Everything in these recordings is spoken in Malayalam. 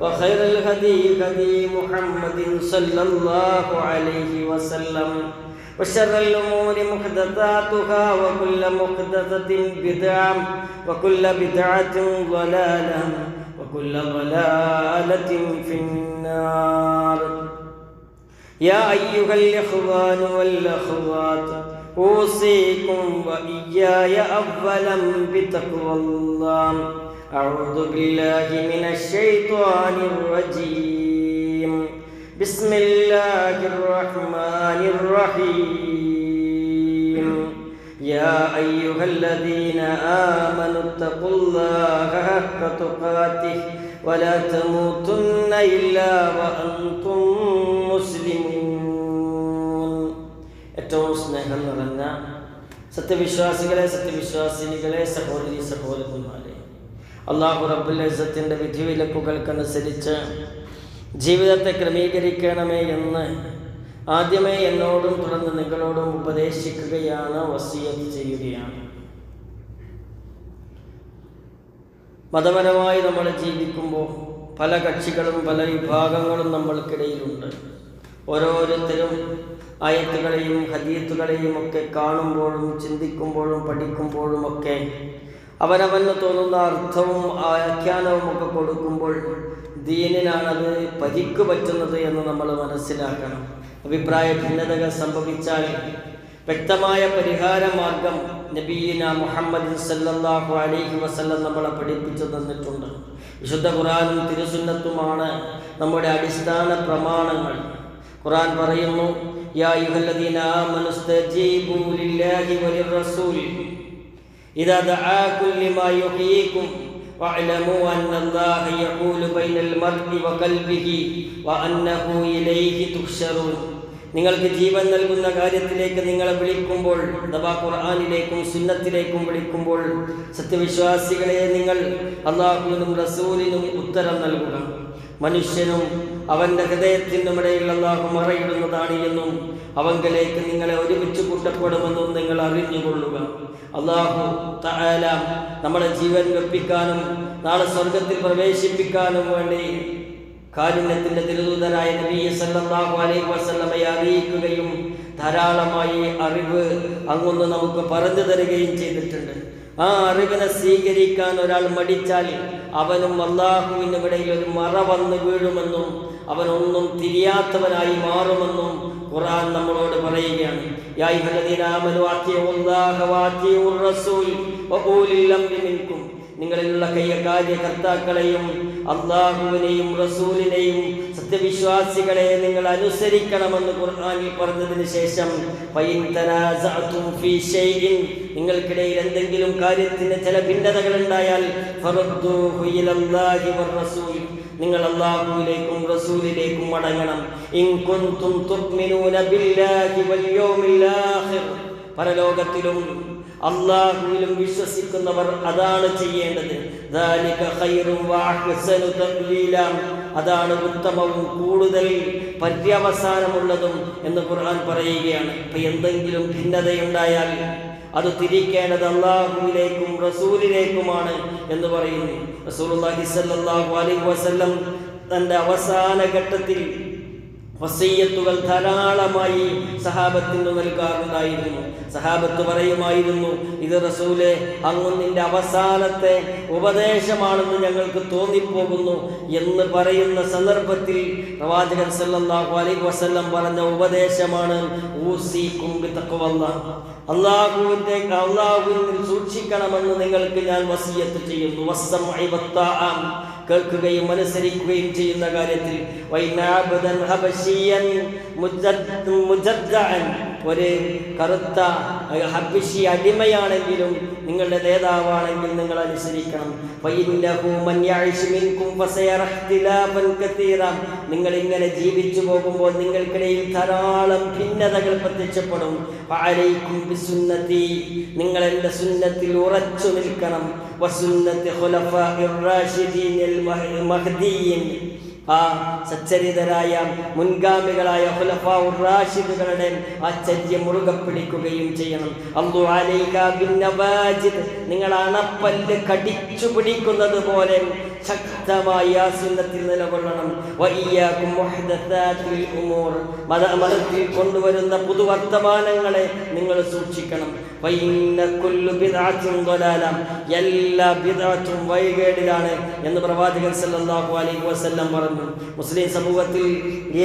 وخير الهدي هدي محمد صلى الله عليه وسلم. وشر الأمور محدثاتها وكل محدثة بدعة وكل بدعة ضلالة وكل ضلالة في النار. يا أيها الإخوان والأخوات أوصيكم وإياي أولا بتقوى الله. أعوذ بالله من الشيطان الرجيم بسم الله الرحمن الرحيم يا أيها الذين آمنوا اتقوا الله حق تقاته ولا تموتن إلا وأنتم مسلمون ഏറ്റവും സ്നേഹം നിറഞ്ഞ സത്യവിശ്വാസികളെ സത്യവിശ്വാസിനികളെ സഹോദരി സഹോദരന്മാരെ അള്ളാഹു റബ്ബുൽ ഇസത്തിന്റെ വിധിവിലക്കുകൾക്കനുസരിച്ച് ജീവിതത്തെ ക്രമീകരിക്കണമേ എന്ന് ആദ്യമേ എന്നോടും തുടർന്ന് നിങ്ങളോടും ഉപദേശിക്കുകയാണ് വസീയത്ത് ചെയ്യുകയാണ്. മതപരമായി നമ്മൾ ജീവിക്കുമ്പോൾ പല കക്ഷികളും പല വിഭാഗങ്ങളും നമ്മൾക്കിടയിലുണ്ട്. ഓരോരുത്തരും ആയത്തുകളെയും ഹദീത്തുകളെയും ഒക്കെ കാണുമ്പോഴും ചിന്തിക്കുമ്പോഴും പഠിക്കുമ്പോഴും ഒക്കെ അവനവന് തോന്നുന്ന അർത്ഥവും ആഖ്യാനവും ഒക്കെ കൊടുക്കുമ്പോൾ ദീനിനാണത് പരിക്ക് പറ്റുന്നത് എന്ന് നമ്മൾ മനസ്സിലാക്കണം. അഭിപ്രായ ഭിന്നതകൾ സംഭവിച്ചാൽ വ്യക്തമായ പരിഹാര മാർഗം നബീന മുഹമ്മദ് സല്ലാഹു അലൈഹി വസല്ലം നമ്മളെ പഠിപ്പിച്ചു തന്നിട്ടുണ്ട്. വിശുദ്ധ ഖുറാനും തിരുസുന്നത്തുമാണ് നമ്മുടെ അടിസ്ഥാന പ്രമാണങ്ങൾ. ഖുറാൻ പറയുന്നു യാ അയ്യുഹല്ലദീന ആമനു സ്തജീബു ലില്ലാഹി വലിർ إذا دعاكم لما يحييكم واعلموا أن الله يقول بين المرء وقلبه وأنه إليه تحشرون നിങ്ങൾക്ക് ജീവൻ നൽകുന്ന കാര്യത്തിലേക്ക് നിങ്ങളെ വിളിക്കുമ്പോൾ അഥവാ ഖുർആാനിലേക്കും സുന്നത്തിലേക്കും വിളിക്കുമ്പോൾ സത്യവിശ്വാസികളെ നിങ്ങൾ അള്ളാഹുവിനും റസൂലിനും ഉത്തരം നൽകുക മനുഷ്യനും അവൻ്റെ ഹൃദയത്തിനും ഇടയിൽ അള്ളാഹു മറയിടുന്നതാണ് എന്നും അവങ്കലേക്ക് നിങ്ങളെ ഒരുമിച്ച് കൂട്ടപ്പെടുമെന്നും നിങ്ങൾ അറിഞ്ഞുകൊള്ളുക അള്ളാഹു തആല നമ്മളെ ജീവൻ വെപ്പിക്കാനും നാളെ സ്വർഗത്തിൽ പ്രവേശിപ്പിക്കാനും വേണ്ടി കാരുണ്യത്തിന്റെ തിരുദൂതനായ നബി സല്ലല്ലാഹു അലൈഹി വസല്ലമയെ അറിയിക്കുകയും ധാരാളമായി അറിവ് അങ്ങൊന്ന് നമുക്ക് പറഞ്ഞു തരികയും ചെയ്തിട്ടുണ്ട്. ആ അറിവിനെ സ്വീകരിക്കാൻ ഒരാൾ മടിച്ചാൽ അവനും അള്ളാഹുവിനും ഇടയിൽ ഒരു മറ വന്ന് വീഴുമെന്നും അവനൊന്നും തിരിയാത്തവനായി മാറുമെന്നും ഖുർആൻ നമ്മളോട് പറയുകയാണ് യാ അയ്യുഹല്ലദീന ആമനു അത്തിയുല്ലാഹ വഅത്തിയുർ റസൂൽ വഖൂലിൽ അംരി മിൻകും. നിങ്ങളിലുള്ള കയ്യ കാര്യകർത്താക്കളെയും അള്ളാഹുവിനെയും റസൂലിനെയും സത്യവിശ്വാസികളെ നിങ്ങൾ അനുസരിക്കണമെന്ന് ഖുർആനിൽ പറഞ്ഞതിന് ശേഷം നിങ്ങൾക്കിടയിൽ എന്തെങ്കിലും കാര്യത്തിന് ചില ഭിന്നതകൾ ഉണ്ടായാൽ നിങ്ങൾ അള്ളാഹുവിലേക്കും റസൂലിലേക്കും മടങ്ങണം. ഇൻകുന്തും തുക്മിനൂന ബില്ലാഹി വൽ യൗമിൽ ആഖിർ പരലോകത്തിലും അള്ളാഹുവിലും വിശ്വസിക്കുന്നവർ അതാണ് ചെയ്യേണ്ടത്. അതാണ് ഉത്തമവും കൂടുതൽ പര്യവസാനമുള്ളതും എന്ന് ഖുർആൻ പറയുകയാണ്. ഇപ്പൊ എന്തെങ്കിലും ഭിന്നതയുണ്ടായാൽ അത് തിരിക്കേണ്ടത് അള്ളാഹുവിലേക്കും റസൂലിലേക്കുമാണ് എന്ന് പറയുന്നു. റസൂൽ അലൈഹി വസല്ലം തന്റെ അവസാന ഘട്ടത്തിൽ വസീയത്തുകൾ ധാരാളമായി സഹാബത്തിന് നൽകാറുണ്ടായിരുന്നു. സഹാബത്ത് പറയുമായിരുന്നു ഇത് റസൂലെ അങ്ങ് അവസാനത്തെ ഉപദേശമാണെന്ന് ഞങ്ങൾക്ക് തോന്നിപ്പോകുന്നു എന്ന് പറയുന്ന സന്ദർഭത്തിൽ പ്രവാചകൻ സല്ലാഹു അലൈഹി വസല്ലം പറഞ്ഞ ഉപദേശമാണ് ഊസി കുമ്പി ബിത്തഖ്വല്ലാഹ് അള്ളാഹുവിന്റെ അള്ളാഹുവിൽ സൂക്ഷിക്കണമെന്ന് നിങ്ങൾക്ക് ഞാൻ വസീയത്ത് ചെയ്യുന്നു. വസ്സം കേൾക്കുകയും അനുസരിക്കുകയും ചെയ്യുന്ന കാര്യത്തിൽ ഒരു കറുത്ത ഹബിഷി അടിമയാണെങ്കിലും നിങ്ങളുടെ നേതാവാണെങ്കിൽ നിങ്ങൾ അനുസരിക്കണം. നിങ്ങൾ ഇങ്ങനെ ജീവിച്ചു പോകുമ്പോൾ നിങ്ങൾക്കിടയിൽ ധാരാളം ഭിന്നതകൾ പ്രത്യക്ഷപ്പെടും. നിങ്ങൾ എന്റെ സുന്നത്തിൽ ഉറച്ചു നിൽക്കണം. മഹ്ദിയിൻ ആ സച്ചരിതരായ മുൻഗാമികളായ ഹുലഫാഷിദുകളുടെ ആ ചര്യ മുറുകെ പിടിക്കുകയും ചെയ്യണം. അള്ളു അലൈക ബിൻ നിങ്ങൾ അണപ്പല്ല് കടിച്ചു പിടിക്കുന്നത് പോലെ ശക്തമായി ആ സുന്നത്തിൽ നിലകൊള്ളണം. മതത്തിൽ കൊണ്ടുവരുന്ന പുതുവർത്തമാനങ്ങളെ നിങ്ങൾ സൂക്ഷിക്കണം. എല്ലാ വൈകേടിലാണ് എന്ന് പ്രവാചകൻ സല്ലാഹു അലൈഹി വസ്ല്ലാം പറഞ്ഞു. മുസ്ലിം സമൂഹത്തിൽ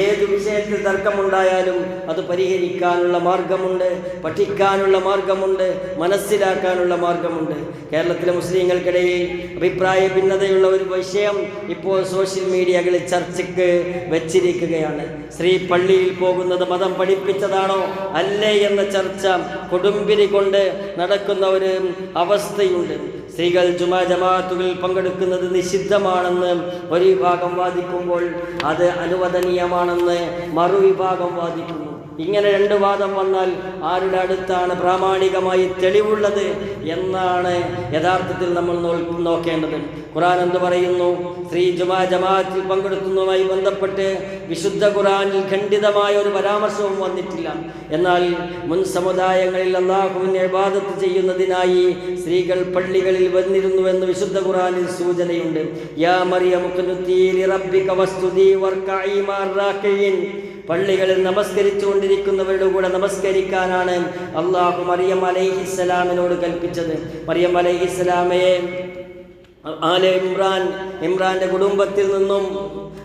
ഏത് വിഷയത്തിൽ തർക്കമുണ്ടായാലും അത് പരിഹരിക്കാനുള്ള മാർഗമുണ്ട് പഠിക്കാനുള്ള മാർഗമുണ്ട് മനസ്സിലാക്കാനുള്ള മാർഗമുണ്ട്. കേരളത്തിലെ മുസ്ലിങ്ങൾക്കിടയിൽ അഭിപ്രായ ഭിന്നതയുള്ള ഒരു വിഷയം ഇപ്പോൾ സോഷ്യൽ മീഡിയകളിൽ ചർച്ചയ്ക്ക് വെച്ചിരിക്കുകയാണ്. സ്ത്രീ പള്ളിയിൽ പോകുന്നത് മതം പഠിപ്പിച്ചതാണോ അല്ലേ എന്ന ചർച്ച കൊടുമ്പിരി കൊണ്ട് നടക്കുന്ന ഒരു അവസ്ഥയുണ്ട്. സ്ത്രീകൾ ജുമാ ജമാഅത്തുകളിൽ പങ്കെടുക്കുന്നത് നിഷിദ്ധമാണെന്ന് ഒരു വിഭാഗം വാദിക്കുമ്പോൾ അത് അനുവദനീയമാണെന്ന് മറുവിഭാഗം വാദിക്കുന്നു. ഇങ്ങനെ രണ്ട് വാദം വന്നാൽ ആരുടെ അടുത്താണ് പ്രാമാണികമായി തെളിവുള്ളത് എന്നാണ് യഥാർത്ഥത്തിൽ നമ്മൾ നോക്കേണ്ടത്. ഖുറാൻ എന്ത് പറയുന്നു? ശ്രീ ജുമാ ജമാഅത്തിൽ പങ്കെടുക്കുന്നതുമായി ബന്ധപ്പെട്ട് വിശുദ്ധ ഖുറാനിൽ ഖണ്ഡിതമായ ഒരു പരാമർശവും വന്നിട്ടില്ല. എന്നാൽ മുൻ സമുദായങ്ങളിൽ അള്ളാഹുവിനെ ഇബാദത്ത് ചെയ്യുന്നതിനായി സ്ത്രീകൾ പള്ളികളിൽ വന്നിരുന്നുവെന്ന് വിശുദ്ധ ഖുറാനിൽ സൂചനയുണ്ട്. യാ വസ്തുതി വർക്കഈ മഅർ-റാക്കിഈൻ പള്ളികളിൽ നമസ്കരിച്ചുകൊണ്ടിരിക്കുന്നവരുടെ കൂടെ നമസ്കരിക്കാനാണ് അള്ളാഹു മറിയം അലൈഹിസ്സലാമിനോട് കൽപ്പിച്ചത്. മറിയം അലൈഹിസ്സലാമയെ ആലെ ഇമ്രാൻ ഇമ്രാന്റെ കുടുംബത്തിൽ നിന്നും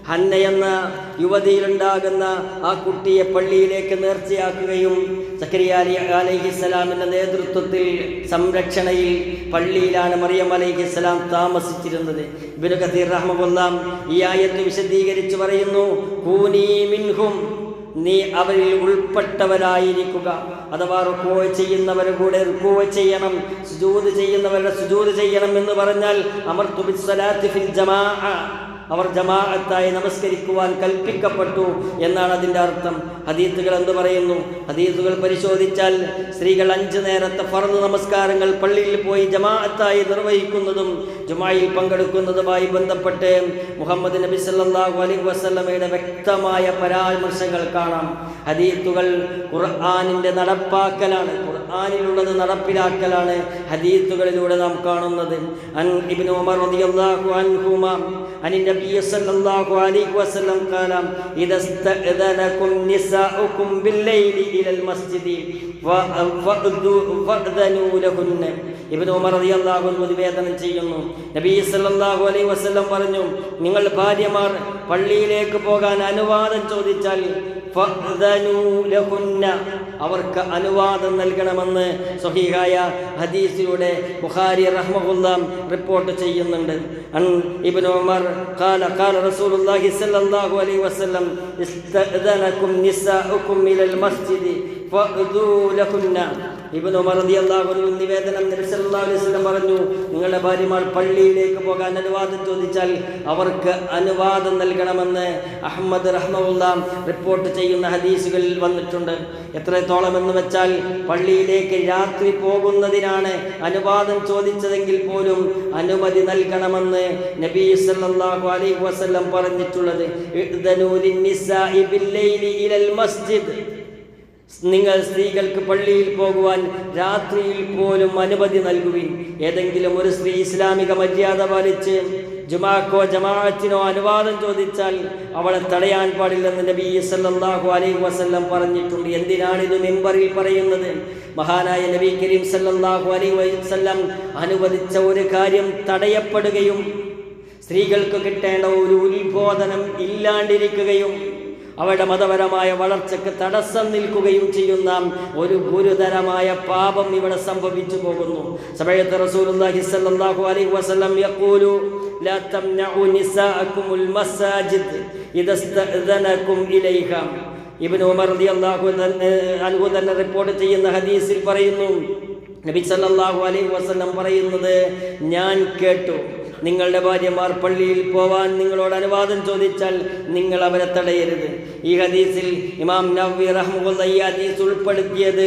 ഹന്ന എന്ന യുവതിയിലുണ്ടാകുന്ന ആ കുട്ടിയെ പള്ളിയിലേക്ക് നേർച്ചയാക്കുകയും സക്കരിയാലി അലൈഹിസ്സലാമിന്റെ നേതൃത്വത്തിൽ സംരക്ഷണയിൽ പള്ളിയിലാണ് മറിയം അലൈഹിസ്സലാം താമസിച്ചിരുന്നത്. ഇബിനു കസീർ റഹ്മുല്ലാം ഈ ആയത്ത് വിശദീകരിച്ച് പറയുന്നു കൂനീ മിൻഹും നീ അവരിൽ ഉൾപ്പെട്ടവരായിരിക്കുക. അഥവാ റുക്കോ ചെയ്യുന്നവരെ കൂടെ റുക്കോ ചെയ്യണം. സുജൂത് ചെയ്യുന്നവരുടെ സുജൂത് ചെയ്യണം എന്ന് പറഞ്ഞാൽ അമർ ബിസ്സലാത്തി ഫിൽ ജമാഅ. അവർ ജമാഅത്തായി നമസ്കരിക്കുവാൻ കൽപ്പിക്കപ്പെട്ടു എന്നാണ് അതിന്റെ അർത്ഥം. ഹദീത്തുകൾ എന്ത് പറയുന്നു? ഹദീത്തുകൾ പരിശോധിച്ചാൽ സ്ത്രീകൾ അഞ്ച് നേരത്തെ ഫറന്ന് നമസ്കാരങ്ങൾ പള്ളിയിൽ പോയി ജമാഅത്തായി നിർവഹിക്കുന്നതും ജുമായിൽ പങ്കെടുക്കുന്നതുമായി ബന്ധപ്പെട്ട് മുഹമ്മദ് നബി സല്ലാഹു അലൈഹി വസ്ലമയുടെ വ്യക്തമായ പരാമർശങ്ങൾ കാണാം. ഹദീത്തുകൾ ഖുർആാനിന്റെ നടപ്പാക്കലാണ്. ഖുർആനിലുള്ളത് നടപ്പിലാക്കലാണ്. ഹദീത്തുകളിലൂടെ നാം കാണുന്നത്. അൻ ഇബ്നു ഉമർ റളിയല്ലാഹു അൻഹുമ അനി നബിയ സല്ലല്ലാഹു അലൈഹി വസല്ലം ഖാല ഇദാ ഇസ്തഅദനകും നിസാഉകും ബില്ലൈലി ഇലൽ മസ്ജിദി. ഉമർ ചെയ്യുന്നു. നബി അലൈഹി പറഞ്ഞു നിങ്ങൾ ഭാര്യമാർ പള്ളിയിലേക്ക് പോകാൻ അനുവാദം ചോദിച്ചാൽ അവർക്ക് അനുവാദം നൽകണമെന്ന് സഹീഹായ ഹദീസിലൂടെ ബുഖാരി റഹ്മുല്ലാം റിപ്പോർട്ട് ചെയ്യുന്നുണ്ട്. അൻ ഇബ്നു ഉമർ ഖാല ഖാല റസൂലുള്ളാഹി അലൈഹി വസല്ലം നിസാഉകും ഇബ്നു ഉമർ നിവേദനം പറഞ്ഞു നിങ്ങളുടെ ഭാര്യമാർ പള്ളിയിലേക്ക് പോകാൻ അനുവാദം ചോദിച്ചാൽ അവർക്ക് അനുവാദം നൽകണമെന്ന് അഹമ്മദ് റഹ്മുല്ല റിപ്പോർട്ട് ചെയ്യുന്ന ഹദീസുകളിൽ വന്നിട്ടുണ്ട്. എത്രത്തോളം എന്ന് വെച്ചാൽ പള്ളിയിലേക്ക് രാത്രി പോകുന്നതിനാണ് അനുവാദം ചോദിച്ചതെങ്കിൽ പോലും അനുമതി നൽകണമെന്ന് നബി സല്ലാഹു അലൈഹി വസ്ലം പറഞ്ഞിട്ടുള്ളത്. മസ്ജിദ്. നിങ്ങൾ സ്ത്രീകൾക്ക് പള്ളിയിൽ പോകുവാൻ രാത്രിയിൽ പോലും അനുമതി നൽകുവിൻ. ഏതെങ്കിലും ഒരു സ്ത്രീ ഇസ്ലാമിക മര്യാദ പാലിച്ച് ജുമാക്കോ ജമാഅത്തിനോ അനുവാദം ചോദിച്ചാൽ അവളെ തടയാൻ പാടില്ലെന്ന് നബി സല്ലല്ലാഹു അലൈഹി വസല്ലം പറഞ്ഞിട്ടുണ്ട്. എന്തിനാണ് ഇത് മെമ്പറിൽ പറയുന്നത്? മഹാനായ നബി കരീം സല്ലല്ലാഹു അലൈഹി വസല്ലം അനുവദിച്ച ഒരു കാര്യം തടയപ്പെടുകയും സ്ത്രീകൾക്ക് കിട്ടേണ്ട ഒരു ഉത്ബോധനം ഇല്ലാണ്ടിരിക്കുകയും അവരുടെ മതപരമായ വളർച്ചയ്ക്ക് തടസ്സം നിൽക്കുകയും ചെയ്യുന്ന ഒരു ഗുരുതരമായ പാപം ഇവിടെ സംഭവിച്ചു പോകുന്നു. റസൂലുള്ളാഹി സ്വല്ലല്ലാഹു അലൈഹി വസല്ലം യഖൂലു ഉമർ റളിയല്ലാഹു അൻഹു തന്നെ റിപ്പോർട്ട് ചെയ്യുന്ന ഹദീസിൽ പറയുന്നു നബി സല്ലല്ലാഹു അലൈഹി വസല്ലം പറയുന്നത് ഞാൻ കേട്ടു നിങ്ങളുടെ ഭാര്യമാർ പള്ളിയിൽ പോവാൻ നിങ്ങളോട് അനുവാദം ചോദിച്ചാൽ നിങ്ങൾ അവരെ തടയരുത്. ഈ ഹദീസിൽ ഇമാം നവ്വി റഹ്മുല്ല ഹദീസ് ഉൾപ്പെടുത്തിയത്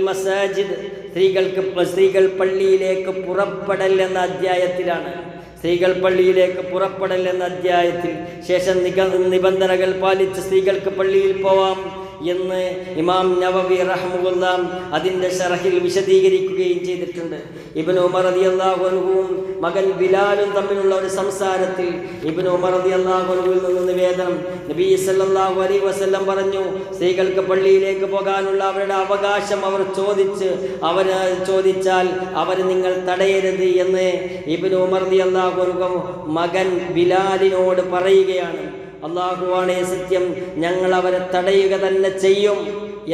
മസാജിദ്. സ്ത്രീകൾക്ക് സ്ത്രീകൾ പള്ളിയിലേക്ക് പുറപ്പെടൽ എന്ന അധ്യായത്തിലാണ്. സ്ത്രീകൾ പള്ളിയിലേക്ക് പുറപ്പെടൽ എന്ന അധ്യായത്തിൽ ശേഷം നിക നിബന്ധനകൾ പാലിച്ച് സ്ത്രീകൾക്ക് പള്ളിയിൽ പോവാം. എന്ന് ഇമാം നവബി റഹ്മുല്ലാം അതിന്റെ ഷറഹിൽ വിശദീകരിക്കുകയും ചെയ്തിട്ടുണ്ട്. ഇബൻ ഉമർ അലി അള്ളാഹുനുവും മകൻ ബിലാലും തമ്മിലുള്ള ഒരു സംസാരത്തിൽ ഇബൻ ഉമർ അലി അള്ളാഹുനുവിൽ നിന്ന് നിവേദനം നബി സല്ലാഹു അലൈഹി വസല്ലം പറഞ്ഞു സ്ത്രീകൾക്ക് പള്ളിയിലേക്ക് പോകാനുള്ള അവരുടെ അവകാശം അവർ ചോദിച്ച് അവർ ചോദിച്ചാൽ അവർ നിങ്ങൾ തടയരുത് എന്ന് ഇബൻ ഉമർ അലി അള്ളാഹുനുവും മകൻ ബിലാലിനോട് പറയുകയാണ്. അള്ളാഹുവാണേ സത്യം ഞങ്ങൾ അവരെ തടയുക തന്നെ ചെയ്യും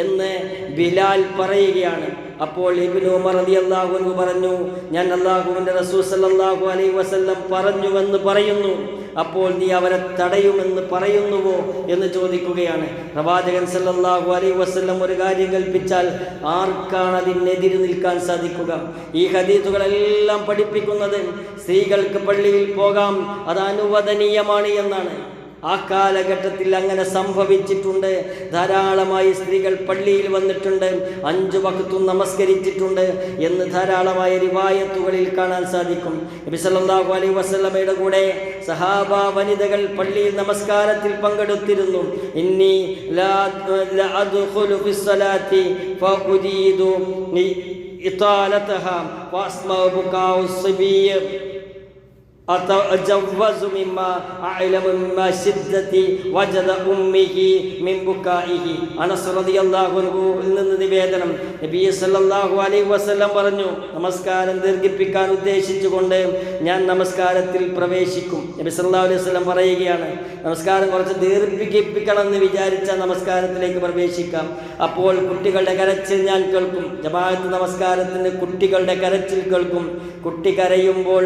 എന്ന് ബിലാൽ പറയുകയാണ്. അപ്പോൾ ഉമർ റളിയല്ലാഹു അൻഹു പറഞ്ഞു ഞാൻ അള്ളാഹുവിന്റെ റസൂൽ സല്ലല്ലാഹു അലൈ വസല്ലം പറഞ്ഞുവെന്ന് പറയുന്നു. അപ്പോൾ നീ അവരെ തടയുമെന്ന് പറയുന്നുവോ? എന്ന് ചോദിക്കുകയാണ്. പ്രവാചകൻ സല്ലാഹു അലൈഹി വസല്ലം ഒരു കാര്യം കൽപ്പിച്ചാൽ ആർക്കാണ് അതിനെതിരെ നിൽക്കാൻ സാധിക്കുക? ഈ ഹദീത്തുകളെല്ലാം പഠിപ്പിക്കുന്നത് സ്ത്രീകൾക്ക് പള്ളിയിൽ പോകാം അത് അനുവദനീയമാണ് എന്നാണ്. ആ കാലഘട്ടത്തിൽ അങ്ങനെ സംഭവിച്ചിട്ടുണ്ട് ധാരാളമായി സ്ത്രീകൾ പള്ളിയിൽ വന്നിട്ടുണ്ട് അഞ്ചു വക്തും നമസ്കരിച്ചിട്ടുണ്ട് എന്ന് ധാരാളമായ റിവായത്തുകളിൽ കാണാൻ സാധിക്കും നബിസല്ലാഹു സല്ലല്ലാഹു അലൈഹി വസല്ലമയുടെ കൂടെ സഹാബ വനിതകൾ പള്ളിയിൽ നമസ്കാരത്തിൽ പങ്കെടുത്തിരുന്നു ഇന്നി ലാ ലാ അദ്ഖുലു أتجوز مما أعلم مما شدة وجد أمه من بكائه അനസ് റളിയല്ലാഹു അൻഹുവിൽ നിന്ന് നിവേദനം നബി സല്ലല്ലാഹു അലൈഹി വസല്ലം പറഞ്ഞു നമസ്കാരം ദീർഘിപ്പിക്കാൻ ഉദ്ദേശിച്ചുകൊണ്ട് ഞാൻ നമസ്കാരത്തിൽ പ്രവേശിക്കും നബി സല്ലല്ലാഹു അലൈഹി വസല്ലം പറയുകയാണ് നമസ്കാരം കുറച്ച് ദീർഘിപ്പിക്കണം എന്ന് വിചാരിച്ച നമസ്കാരത്തിലേക്ക് പ്രവേശിക്കാം അപ്പോൾ കുട്ടികളുടെ കരച്ചിൽ ഞാൻ കേൾക്കും ജമാഅത്ത് നമസ്കാരത്തിന് കുട്ടികളുടെ കരച്ചിൽ കേൾക്കും കുട്ടി കരയുമ്പോൾ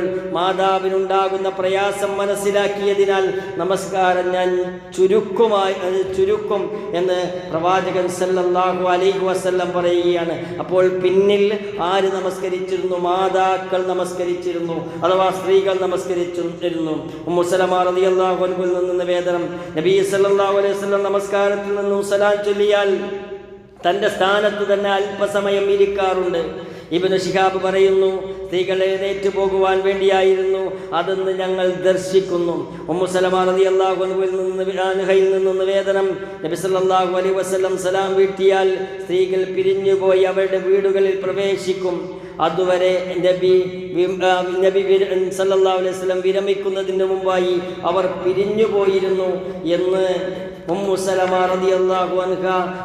മാതാവിനുണ്ടാകുന്ന പ്രയാസം മനസ്സിലാക്കിയതിനാൽ നമസ്കാരം ഞാൻ ചുരുക്കുമായി ചുരുക്കും എന്ന് പ്രവാചകൻ സല്ലാഹു അലൈഹി വസ്ല്ലം പറയുകയാണ്. അപ്പോൾ പിന്നിൽ ആര് നമസ്കരിച്ചിരുന്നു? മാതാക്കൾ നമസ്കരിച്ചിരുന്നു അഥവാ സ്ത്രീകൾ നമസ്കരിച്ചിരുന്നു? മുസലമാ റളിയല്ലാഹു അള്ളാഹുൻകുൽ നിന്ന് നിവേദനം. നബി സല്ലാഹു അലൈഹി വസല്ലം നമസ്കാരത്തിൽ നിന്നും സലാം ചൊല്ലിയാൽ തന്റെ സ്ഥാനത്ത് തന്നെ അല്പസമയം ഇരിക്കാറുണ്ട്. ഇബിന് ഷിഹാബ് പറയുന്നു സ്ത്രീകൾ എഴുന്നേറ്റ് പോകുവാൻ വേണ്ടിയായിരുന്നു. അതെന്ന് ഞങ്ങൾ ദർശിക്കുന്നു. ഉമ്മുസലമാറതി അള്ളാഹുവിൽ നിന്ന് അനുഹയിൽ നിന്ന് നിവേദനം. നബി സല്ലല്ലാഹു അലൈഹി വസല്ലം സലാം വീട്ടിയാൽ സ്ത്രീകൾ പിരിഞ്ഞുപോയി അവരുടെ വീടുകളിൽ പ്രവേശിക്കും. അതുവരെ നബി നബി സല്ലാ അലൈഹി വസല്ലം വിരമിക്കുന്നതിന് മുമ്പായി അവർ പിരിഞ്ഞു പോയിരുന്നു എന്ന്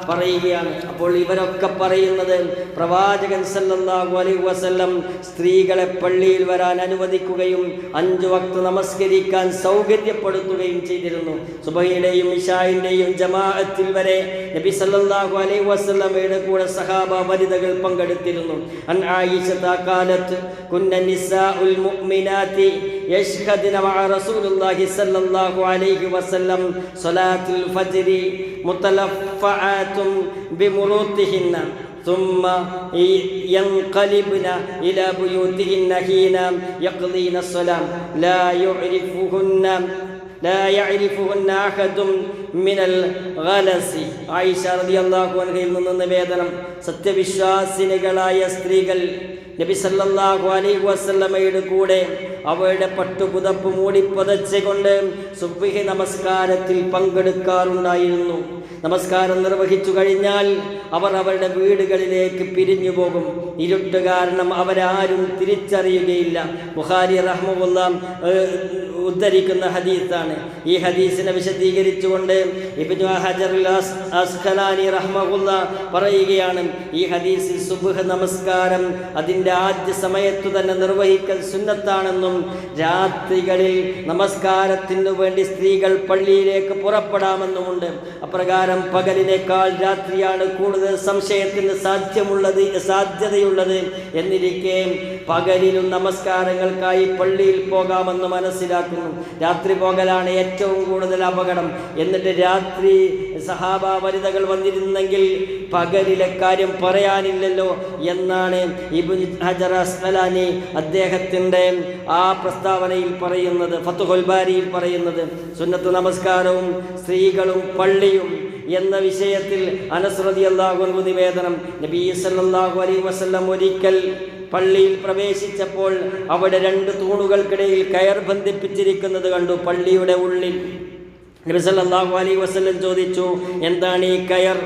പറയുകയാണ്. അപ്പോൾ ഇവരൊക്കെ പറയുന്നത് പ്രവാചകൻ സല്ലല്ലാഹു അലൈഹി വസല്ലം സ്ത്രീകളെ പള്ളിയിൽ വരാൻ അനുവദിക്കുകയും അഞ്ചു വക്ത് നമസ്കരിക്കാൻ സൗകര്യപ്പെടുത്തുകയും ചെയ്തിരുന്നു. സുബഹിയുടെയും ഇഷായിന്റെയും ജമാഅത്തിൽ വരെ നബി സല്ലല്ലാഹു അലൈഹി വസല്ലമയുടെ കൂടെ സഹാബ വനിതകൾ പങ്കെടുത്തിരുന്നു. അൻ ആയിഷത കാലത്ത് കുന്ന മുഅ്മിനാത്തി يشهدن مع رسول الله صلى الله عليه وسلم صلاة الفجر متلفعات بمروطهن ثم ينقلبن إلى بيوتهن حين يقضين الصلاة لا يعرفهن لا يعرفهن أحد من الغلس ആയിഷ റളിയല്ലാഹു അൻഹയിൽ നിന്ന് നിവേദനം സത്യവിശ്വാസിനികളായ സ്ത്രീകൾ നബി സല്ലല്ലാഹു അലൈഹി വസല്ലമയുടെ കൂടെ അവയുടെ പട്ടുപുതപ്പ് മൂടി പുതച്ചുകൊണ്ട് സുബ്ഹി നമസ്കാരത്തിൽ പങ്കെടുക്കാറുണ്ടായിരുന്നു. നമസ്കാരം നിർവഹിച്ചു കഴിഞ്ഞാൽ അവർ അവരുടെ വീടുകളിലേക്ക് പിരിഞ്ഞു പോകും. ഇരുട്ട് കാരണം അവരാരും തിരിച്ചറിയുകയില്ല. ബുഖാരി റഹ്മുല്ല ഉദ്ധരിക്കുന്ന ഹദീസാണ്. ഈ ഹദീസിനെ വിശദീകരിച്ചുകൊണ്ട് ഇബ്നു ഹജർ അസ്ഖലാനി റഹ്മഹുല്ല പറയുകയാണ് ഈ ഹദീസിൽ സുബ്ഹ് നമസ്കാരം അതിന്റെ ആദ്യ സമയത്തു തന്നെ നിർവഹിക്കൽ സുന്നത്താണെന്നും രാത്രികളിൽ നമസ്കാരത്തിനു വേണ്ടി സ്ത്രീകൾ പള്ളിയിലേക്ക് പുറപ്പെടാമെന്നുമുണ്ട്. അപ്രകാരം പകലിനേക്കാൾ രാത്രിയാണ് കൂടുതൽ സംശയത്തിന് സാധ്യമുള്ളത് സാധ്യതയുള്ളത്. എന്നിരിക്കെ പകലിലും നമസ്കാരങ്ങൾക്കായി പള്ളിയിൽ പോകാമെന്ന് മനസ്സിലാക്കുന്നു രാത്രി പോകലാണ് ഏറ്റവും കൂടുതൽ അപകടം. എന്നിട്ട് രാത്രി സഹാബ വനിതകൾ വന്നിരുന്നെങ്കിൽ പകലിലെ കാര്യം പറയാനില്ലല്ലോ എന്നാണ് ഇബുൻ ഹജർ അസ്മലാനി അദ്ദേഹത്തിന്റെ ആ പ്രസ്താവനയിൽ പറയുന്നത് ഫത്തുഹുൽ ബാരിയിൽ പറയുന്നത്. സുന്നത്ത് നമസ്കാരവും സ്ത്രീകളും പള്ളിയും എന്ന വിഷയത്തിൽ അനസ്രതി അള്ളാഹു നിവേദനം. നബി സല്ലല്ലാഹു അലൈ വസ്ലം ഒരിക്കൽ പള്ളിയിൽ പ്രവേശിച്ചപ്പോൾ അവിടെ രണ്ട് തൂണുകൾക്കിടയിൽ കയർ ബന്ധിപ്പിച്ചിരിക്കുന്നത് കണ്ടു. പള്ളിയുടെ ഉള്ളിൽ നബി സല്ലല്ലാഹു അലൈഹി വസല്ലം ചോദിച്ചു എന്താണ് ഈ കയർ?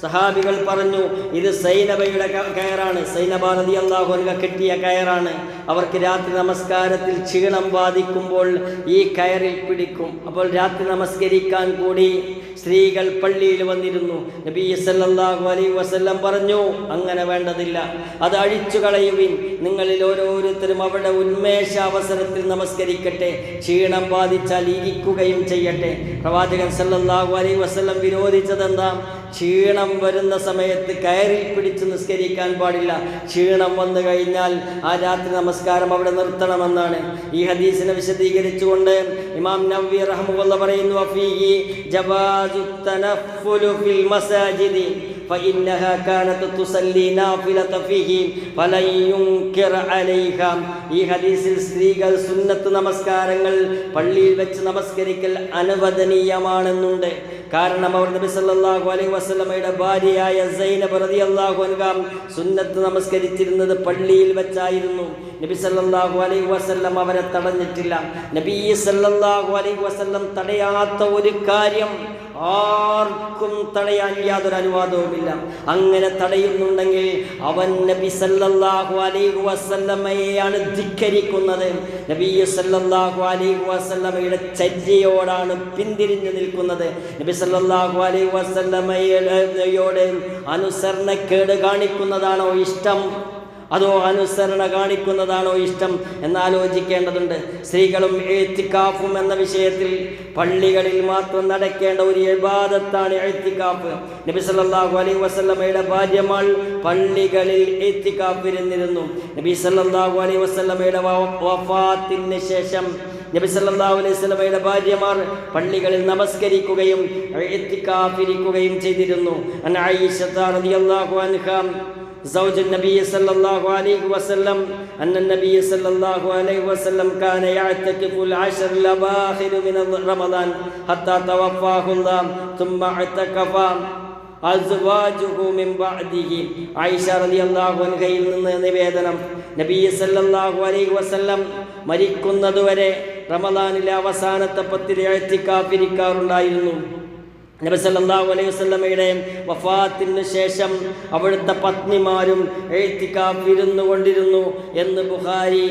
സഹാബികൾ പറഞ്ഞു ഇത് സൈനബയുടെ കയറാണ്. സൈനബ നദി അള്ളാഹു കെട്ടിയ കയറാണ്. അവർക്ക് രാത്രി നമസ്കാരത്തിൽ ക്ഷീണം ബാധിക്കുമ്പോൾ ഈ കയറിൽ പിടിക്കും. അപ്പോൾ രാത്രി നമസ്കരിക്കാൻ കൂടി സ്ത്രീകൾ പള്ളിയിൽ വന്നിരുന്നു. നബി സല്ലല്ലാഹു അലൈ വസല്ലം പറഞ്ഞു അങ്ങനെ വേണ്ടതില്ല. അത് അഴിച്ചു കളയുവിൻ. നിങ്ങളിൽ ഓരോരുത്തരും അവരുടെ ഉന്മേഷ അവസരത്തിൽ നമസ്കരിക്കട്ടെ. ക്ഷീണം ബാധിച്ചാൽ ഇരിക്കുകയും ചെയ്യട്ടെ. പ്രവാചകൻ സല്ലാഹു അലൈ വസല്ലം വിരോധിച്ചതെന്താ? ക്ഷീണം വരുന്ന സമയത്ത് കയറിൽ പിടിച്ച് നിസ്കരിക്കാൻ പാടില്ല ക്ഷീണം വന്നു കഴിഞ്ഞാൽ ആ രാത്രി നമസ്കാരം അവിടെ നിർത്തണമെന്നാണ് ഈ ഹദീസിനെ വിശദീകരിച്ചുകൊണ്ട് ഇമാം നവ്വി റഹ്മുള്ള പറയുന്നു അഫീഹി ജവാസു തനഫുലു ഫിൽ മസാജിദി فإنها كانت تصلي نافلة فيه فلن ينكر عليها ഈ ഹദീസിൽ സ്ത്രീകൾ സുന്നത്ത് നമസ്കാരങ്ങൾ പള്ളിയിൽ വെച്ച് നമസ്കരിക്കൽ അനുവദനീയമാണെന്നുണ്ട് കാരണം അവർ നബി സല്ലല്ലാഹു അലൈഹി വസല്ലമയുടെ ഭാര്യയായ സൈനബ് റളിയല്ലാഹു അൻഹ സുന്നത്ത് നമസ്കരിച്ചിരുന്നത് പള്ളിയിൽ വെച്ചായിരുന്നു. നബി സല്ലല്ലാഹു അലൈഹി വസല്ലം അവരെ തടഞ്ഞിട്ടില്ല. നബി സല്ലല്ലാഹു അലൈഹി വസല്ലം തടയാത്ത ഒരു കാര്യം ആർക്കും തടയാൻ യാതൊരു അനുവാദവുമില്ല. അങ്ങനെ തടയുന്നുണ്ടെങ്കിൽ അവൻ നബി സല്ലല്ലാഹു അലൈഹി വസല്ലമയെയാണ് ധിക്കരിക്കുന്നത്. നബി സല്ലല്ലാഹു അലൈഹി വസല്ലമയുടെ ചര്യയോടാണ് പിന്തിരിഞ്ഞു നിൽക്കുന്നത്. നബി സല്ലല്ലാഹു അലൈഹി വസല്ലമയോട് അനുസരണക്കേട് കാണിക്കുന്നതാണോ ഇഷ്ടം? അതോ അനുസരണ കാണിക്കുന്നതാണോ ഇഷ്ടം എന്നാലോചിക്കേണ്ടതുണ്ട്. സ്ത്രീകളും എഴുത്തിക്കാഫും എന്ന വിഷയത്തിൽ പള്ളികളിൽ മാത്രം നടക്കേണ്ട ഒരു ഇബാദത്താണ് എഴുത്തിക്കാഫ് നബി സല്ലല്ലാഹു അലൈഹി വസല്ലമയുടെ ഭാര്യമാൾ പള്ളികളിൽ എഴുത്തിക്കാഫിരുന്നിരുന്നു നബി സല്ലല്ലാഹു അലൈഹി വസല്ലമയുടെ വഫാത്തിന് ശേഷം നബി സല്ലല്ലാഹു അലൈഹി വസല്ലമയുടെ ഭാര്യമാർ പള്ളികളിൽ നമസ്കരിക്കുകയും എത്തിക്കാഫിരിക്കുകയും ചെയ്തിരുന്നു. അനായിഷത്താണ് റളിയല്ലാഹു അൻഹ زوج النبي صلى الله عليه وسلم أن النبي صلى الله عليه وسلم كان يعتكف العشر الأواخر من رمضان حتى توفاه الله ثم اعتكف അസ്വാജുഹു മിൻ ബഅദിഹി ആയിഷ റളിയല്ലാഹു അൻഹയിൽ നിന്ന് നിവേദനം നബി സല്ലല്ലാഹു അലൈഹി വസല്ലം മരിക്കുന്നതുവരെ റമദാനിലെ അവസാനത്തെ പത്തിൽ എഴുത്തിക്കാപ്പിരിക്കാറുണ്ടായിരുന്നു നബി സല്ലല്ലാഹു അലൈഹി വസല്ലമയുടെ വഫാത്തിന് ശേഷം അവിടുത്തെ പത്നിമാരും എഴുത്തിക്കാപ്പിരുന്നു കൊണ്ടിരുന്നു എന്ന് ബുഖാരി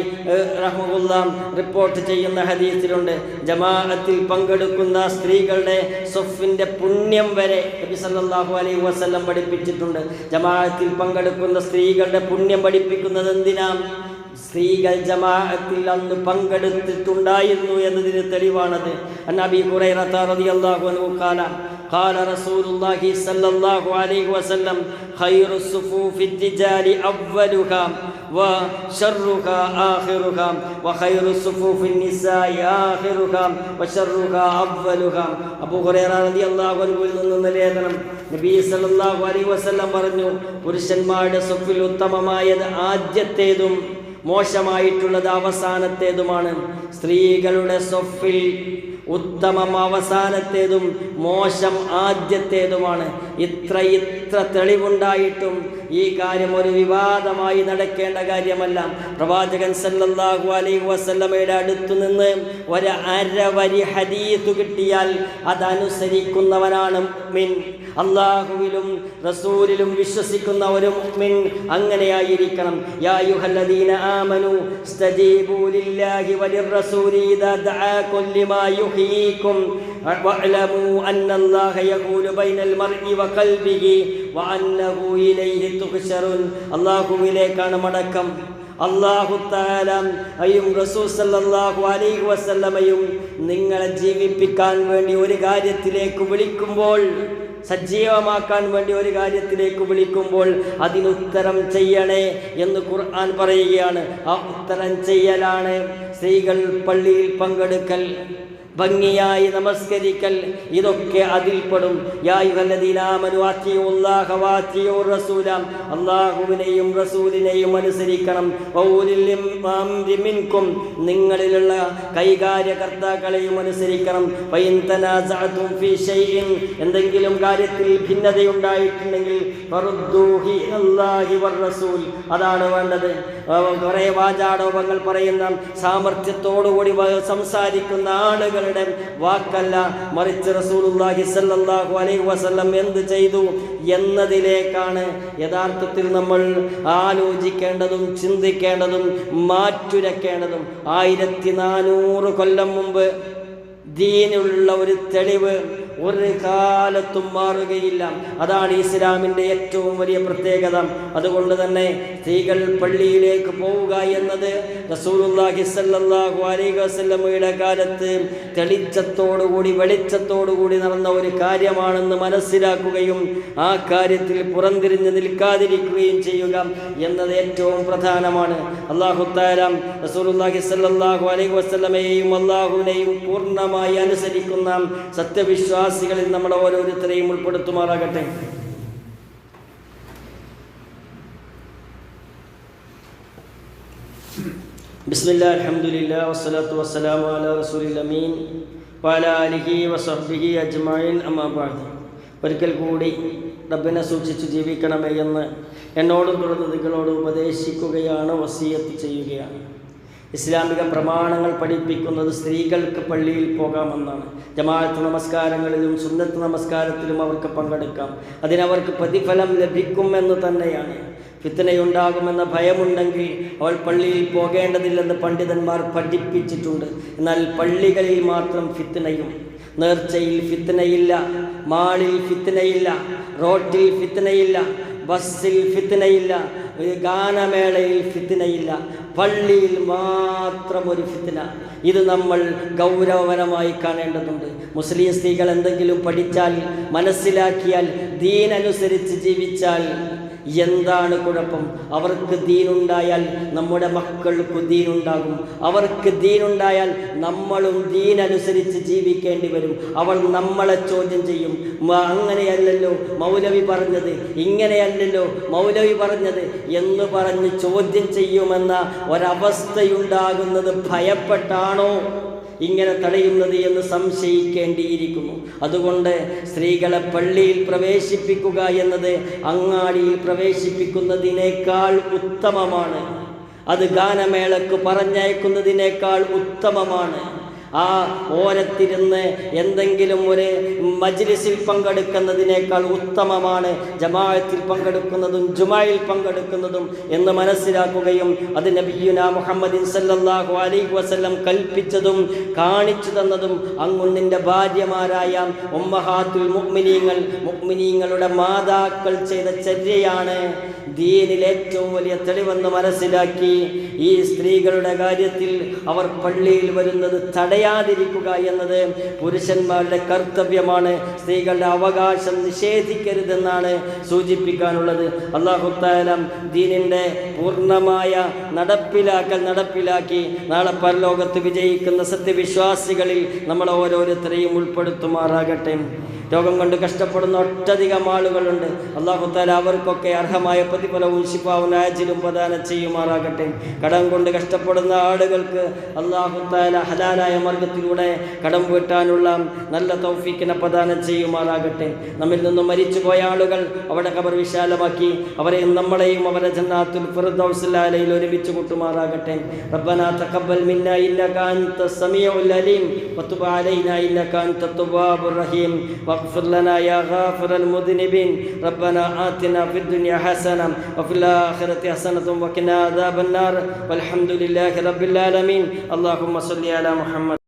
റഹ്മുല്ലാം റിപ്പോർട്ട് ചെയ്യുന്ന ഹദീസിലുണ്ട്. ജമാഅത്തിൽ പങ്കെടുക്കുന്ന സ്ത്രീകളുടെ സൊഫിന്റെ പുണ്യം വരെ നബി സല്ലല്ലാഹു അലൈഹി വസ്ലം പഠിപ്പിച്ചിട്ടുണ്ട്. ജമാഅത്തിൽ പങ്കെടുക്കുന്ന സ്ത്രീകളുടെ പുണ്യം പഠിപ്പിക്കുന്നത് എന്തിനാ? സ്ത്രീകൾ ജമാഅത്തിൽ അന്ന് പങ്കെടുത്തിട്ടുണ്ടായിരുന്നു എന്നതിന് തെളിവാണത്. അന്നബി ഹുറൈറ റളിയല്ലാഹു അൻഹു ഖാല قال رسول الله صلى الله عليه وسلم خير الصفوف الرجال أولها وشرها آخرها وخير الصفوف النساء آخرها وشرها أولها അബൂ ഹുറൈറ റളിയല്ലാഹു അൻഹുവിൽ നിന്ന് നിവേദനം നബി സല്ലല്ലാഹു അലൈഹി വസല്ലം പറഞ്ഞു പുരുഷന്മാരുടെ സ്വഫിൽ ഉത്തമമായത് ആദ്യത്തേതും മോശമായിട്ടുള്ളത് അവസാനത്തേതുമാണ് സ്ത്രീകളുടെ സ്വഫിൽ ഉത്തമം അവസാനത്തേതും മോശം ആദ്യത്തേതുമാണ്. ഇത്ര ഇത്ര തെളിവുണ്ടായിട്ടും ഈ കാര്യം ഒരു വിവാദമായി നടക്കേണ്ട കാര്യമല്ല. പ്രവാചകൻ സല്ലല്ലാഹു അലൈഹി വസല്ലമയുടെ അടുത്തു നിന്ന് ഒരു അരവരി ഹദീത്ത് കിട്ടിയാൽ അതനുസരിക്കുന്നവനാണ് മിൻ അള്ളാഹുവിലും റസൂലിലും വിശ്വസിക്കുന്ന ഒരു മുഅ്മിൻ അങ്ങനെയായിരിക്കണം. യാ ആമനു ലില്ലാഹി വലിർറസൂലി ഇദാ ദഅാകും ലിമാ യുഹ്യീകും വഅലമൂ അന്നല്ലാഹ യഖൂലു ബൈനൽ മർഇ വഖൽബിഹി വഅന്നഹു ഇലൈഹി തുഹ്ശറുൻ. അള്ളാഹുവിലേക്കാണ് മടക്കം. അള്ളാഹു താലും റസൂൽ സല്ലല്ലാഹു അലൈഹി വസല്ലമയും നിങ്ങളെ ജീവിപ്പിക്കാൻ വേണ്ടി ഒരു കാര്യത്തിലേക്ക് വിളിക്കുമ്പോൾ സജീവമാക്കാൻ വേണ്ടി ഒരു കാര്യത്തിലേക്ക് വിളിക്കുമ്പോൾ അതിനുത്തരം ചെയ്യണേ എന്ന് ഖുർആൻ പറയുകയാണ്. ആ ഉത്തരം ചെയ്യലാണ് സ്ത്രീകൾ പള്ളിയിൽ പങ്കെടുക്കൽ. ഭംഗിയായി നമസ്കരിക്കൽ. ഇതൊക്കെ അതിൽപ്പെടും. അള്ളാഹുവിനെയും റസൂലിനെയും അനുസരിക്കണം. മിൻകും. നിങ്ങളിലുള്ള കൈകാര്യകർത്താക്കളെയും അനുസരിക്കണം. എന്തെങ്കിലും കാര്യത്തിൽ ഭിന്നതയുണ്ടായിട്ടുണ്ടെങ്കിൽ അതാണ് വേണ്ടത്. കുറെ വാചാടോപങ്ങൾ പറയുന്ന സാമർഥ്യത്തോടുകൂടി സംസാരിക്കുന്ന ആളുകളുടെ വാക്കല്ല. മറിച്ച് റസൂലുള്ളാഹി സല്ലല്ലാഹു അലൈഹി വസല്ലം എന്ത് ചെയ്തു? എന്നതിലേക്കാണ് യഥാർത്ഥത്തിൽ നമ്മൾ ആലോചിക്കേണ്ടതും ചിന്തിക്കേണ്ടതും മാറ്റുരക്കേണ്ടതും. ആയിരത്തി നാനൂറ് കൊല്ലം മുമ്പ് ദീനുള്ള ഒരു തെളിവ് ഒരു കാലത്തും മാറുകയില്ല. അതാണ് ഇസ്ലാമിന്റെ ഏറ്റവും വലിയ പ്രത്യേകത. അതുകൊണ്ട് തന്നെ സ്ത്രീകൾ പള്ളിയിലേക്ക് പോവുക എന്നത് സ്വല്ലല്ലാഹു അലൈഹി കാലത്ത് തെളിച്ചത്തോടുകൂടി വെളിച്ചത്തോടുകൂടി നടന്ന ഒരു കാര്യമാണെന്ന് മനസ്സിലാക്കുകയും ആ കാര്യത്തിൽ പുറംതിരിഞ്ഞ് നിൽക്കാതിരിക്കുകയും ചെയ്യുക എന്നത് ഏറ്റവും പ്രധാനമാണ്. അള്ളാഹു റസൂലുല്ലാഹി സ്വല്ലല്ലാഹു അലൈഹി വസ്ലമയെയും അള്ളാഹുവിനെയും പൂർണമായി അനുസരിക്കുന്ന സത്യവിശ്വാസ വിശ്വാസികളിൽ നമ്മൾ ഓരോരുത്തരെയും ഉൾപ്പെടുത്തുമാറാകട്ടെ. ഒരിക്കൽ കൂടി റബ്ബിനെ സൂക്ഷിച്ച് ജീവിക്കണമേ എന്ന് എന്നോടും തുടർന്ന് നിങ്ങളോട് ഉപദേശിക്കുകയാണ് വസീയത്ത് ചെയ്യുകയാണ്. ഇസ്ലാമിക പ്രമാണങ്ങൾ പഠിപ്പിക്കുന്നത് സ്ത്രീകൾക്ക് പള്ളിയിൽ പോകാമെന്നാണ്. ജമാഅത്ത് നമസ്കാരങ്ങളിലും സുന്നത്ത് നമസ്കാരത്തിലും അവർക്ക് പങ്കെടുക്കാം. അതിനവർക്ക് പ്രതിഫലം ലഭിക്കുമെന്ന് തന്നെയാണ്. ഫിത്തനയുണ്ടാകുമെന്ന ഭയമുണ്ടെങ്കിൽ അവൾ പള്ളിയിൽ പോകേണ്ടതില്ലെന്ന് പണ്ഡിതന്മാർ പഠിപ്പിച്ചിട്ടുണ്ട്. എന്നാൽ പള്ളികളിൽ മാത്രം ഫിത്തനയും നേർച്ചയിൽ ഫിത്തനയില്ല മാളിൽ ഫിത്തനയില്ല റോട്ടിൽ ഫിത്തനയില്ല ബസ്സിൽ ഫിത്തനയില്ല ഗാനമേളയിൽ ഫിത്തനയില്ല പള്ളിയിൽ മാത്രം ഒരു ഫിത്തന. ഇത് നമ്മൾ ഗൗരവപരമായി കാണേണ്ടതുണ്ട്. മുസ്ലിം സ്ത്രീകൾ എന്തെങ്കിലും പഠിച്ചാൽ മനസ്സിലാക്കിയാൽ ദീനനുസരിച്ച് ജീവിച്ചാൽ എന്താണ് കുഴപ്പം? അവർക്ക് ദീനുണ്ടായാൽ നമ്മുടെ മക്കൾക്ക് ദീനുണ്ടാകും. അവർക്ക് ദീനുണ്ടായാൽ നമ്മളും ദീനനുസരിച്ച് ജീവിക്കേണ്ടി വരും. അവൾ നമ്മളെ ചോദ്യം ചെയ്യും. അങ്ങനെയല്ലല്ലോ മൗലവി പറഞ്ഞത്. ഇങ്ങനെയല്ലല്ലോ മൗലവി പറഞ്ഞത്. എന്ന് പറഞ്ഞ് ചോദ്യം ചെയ്യുമെന്ന ഒരവസ്ഥയുണ്ടാകുന്നത് ഭയപ്പെട്ടാണോ? ഇങ്ങനെ തടയുന്നത് എന്ന് സംശയിക്കേണ്ടിയിരിക്കുന്നു. അതുകൊണ്ട് സ്ത്രീകളെ പള്ളിയിൽ പ്രവേശിപ്പിക്കുക എന്നത് അങ്ങാടിയിൽ പ്രവേശിപ്പിക്കുന്നതിനേക്കാൾ ഉത്തമമാണ്. അത് ഗാനമേളക്ക് പറഞ്ഞയക്കുന്നതിനേക്കാൾ ഉത്തമമാണ്. ആ ഓരത്തിരുന്ന് എന്തെങ്കിലും ഒരു മജ്ലിസിൽ പങ്കെടുക്കുന്നതിനേക്കാൾ ഉത്തമമാണ് ജമാഅത്തിൽ പങ്കെടുക്കുന്നതും ജുമായിൽ പങ്കെടുക്കുന്നതും എന്ന് മനസ്സിലാക്കുകയും അത് നബിയുന മുഹമ്മദിൻ സല്ലല്ലാഹു അലൈഹി വസല്ലം കൽപ്പിച്ചതും കാണിച്ചു തന്നതും അങ്ങുന്നിന്റെ ഭാര്യമാരായ ഉമ്മഹാത്തുൽ മുഅ്മിനീങ്ങൾ മുഅ്മിനീങ്ങളുടെ മാതാക്കൾ ചെയ്ത ചര്യയാണ്. ദീനിൽ ഏറ്റവും വലിയ തെളിവെന്ന് മനസ്സിലാക്കി ഈ സ്ത്രീകളുടെ കാര്യത്തിൽ അവർ പള്ളിയിൽ വരുന്നത് തടയാതിരിക്കുക എന്നത് പുരുഷന്മാരുടെ കർത്തവ്യമാണ്. സ്ത്രീകളുടെ അവകാശം നിഷേധിക്കരുതെന്നാണ് സൂചിപ്പിക്കാനുള്ളത്. അള്ളാഹുത്താലം ദീനിന്റെ പൂർണമായ നടപ്പിലാക്കൽ നടപ്പിലാക്കി നാളെ പരലോകത്ത് വിജയിക്കുന്ന സത്യവിശ്വാസികളിൽ നമ്മൾ ഓരോരുത്തരെയും ഉൾപ്പെടുത്തുമാറാകട്ടെ. രോഗം കൊണ്ട് കഷ്ടപ്പെടുന്ന ഒട്ടധികം ആളുകളുണ്ട് അള്ളാഹുത്താല അവർക്കൊക്കെ അർഹമായ പ്രതിഫലവും ശിപ്പാവും രാജ്യലും പ്രദാനം ചെയ്യുമാറാകട്ടെ കടം കൊണ്ട് കഷ്ടപ്പെടുന്ന ആളുകൾക്ക് അള്ളാഹുത്താല ഹലാലായ മാർഗത്തിലൂടെ കടം വീട്ടാനുള്ള നല്ല തൗഫീക്കിനെ പ്രദാനം ചെയ്യുമാറാകട്ടെ നമ്മിൽ നിന്നും മരിച്ചുപോയ ആളുകൾ അവിടെ കബർ വിശാലമാക്കി അവരെയും നമ്മളെയും അവരെ ജന്നാത്തുൽ ഫിർദൗസിലാലയിൽ ഒരുമിച്ച് കൂട്ടുമാറാകട്ടെ ربنا تقبل منا إنك أنت السميع العليم وتب علينا إنك أنت التواب الرحيم واغفر لنا يا غافر المذنبين. ربنا آتنا في الدنيا حسنة وفي الآخرة حسنة وقنا عذاب النار. والحمد لله رب العالمين. اللهم صل على محمد